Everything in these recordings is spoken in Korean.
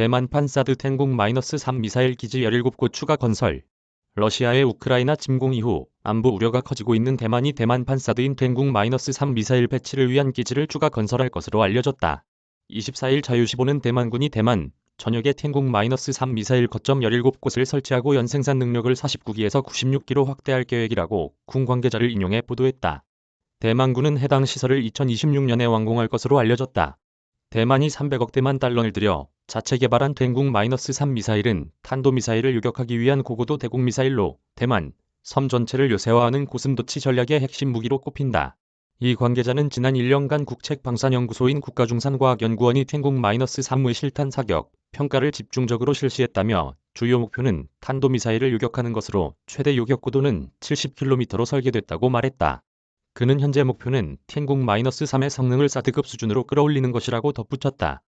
대만판 사드 텐공 -3 미사일 기지 17곳 추가 건설. 러시아의 우크라이나 침공 이후 안보 우려가 커지고 있는 대만이 대만판 사드인 텐공 -3 미사일 배치를 위한 기지를 추가 건설할 것으로 알려졌다. 24일 자유시보는 대만군이 대만 전역에 텐공 -3 미사일 거점 17곳을 설치하고 연생산 능력을 49기에서 96기로 확대할 계획이라고 군 관계자를 인용해 보도했다. 대만군은 해당 시설을 2026년에 완공할 것으로 알려졌다. 대만이 300억 대만 달러를 들여 자체 개발한 텐궁 -3 미사일은 탄도미사일을 유격하기 위한 고고도 대공 미사일로 대만, 섬 전체를 요새화하는 고슴도치 전략의 핵심 무기로 꼽힌다. 이 관계자는 지난 1년간 국책방산연구소인 국가중산과학연구원이 텐궁 -3의 실탄 사격, 평가를 집중적으로 실시했다며 주요 목표는 탄도미사일을 유격하는 것으로 최대 요격 고도는 70km로 설계됐다고 말했다. 그는 현재 목표는 텐궁 -3의 성능을 사드급 수준으로 끌어올리는 것이라고 덧붙였다.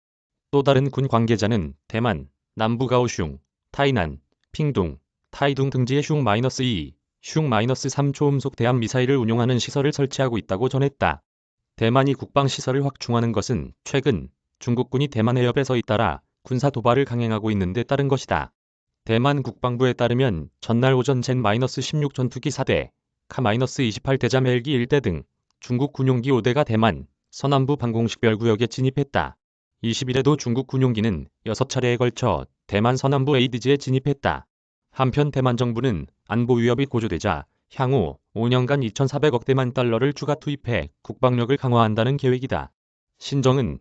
또 다른 군 관계자는 대만, 남부 가오슝, 타이난, 핑둥, 타이둥 등지에 슝-2, 슝-3 초음속 대함 미사일을 운용하는 시설을 설치하고 있다고 전했다. 대만이 국방 시설을 확충하는 것은 최근 중국군이 대만 해협에서 잇따라 군사 도발을 강행하고 있는 데 따른 것이다. 대만 국방부에 따르면 전날 오전 젠-16 전투기 4대, 카-28 대잠 헬기 1대 등 중국 군용기 5대가 대만 서남부 방공식별구역에 진입했다. 20일에도 중국 군용기는 6차례에 걸쳐 대만 서남부 에이드지에 진입했다. 한편 대만 정부는 안보 위협이 고조되자 향후 5년간 2,400억 대만 달러를 추가 투입해 국방력을 강화한다는 계획이다. 신정은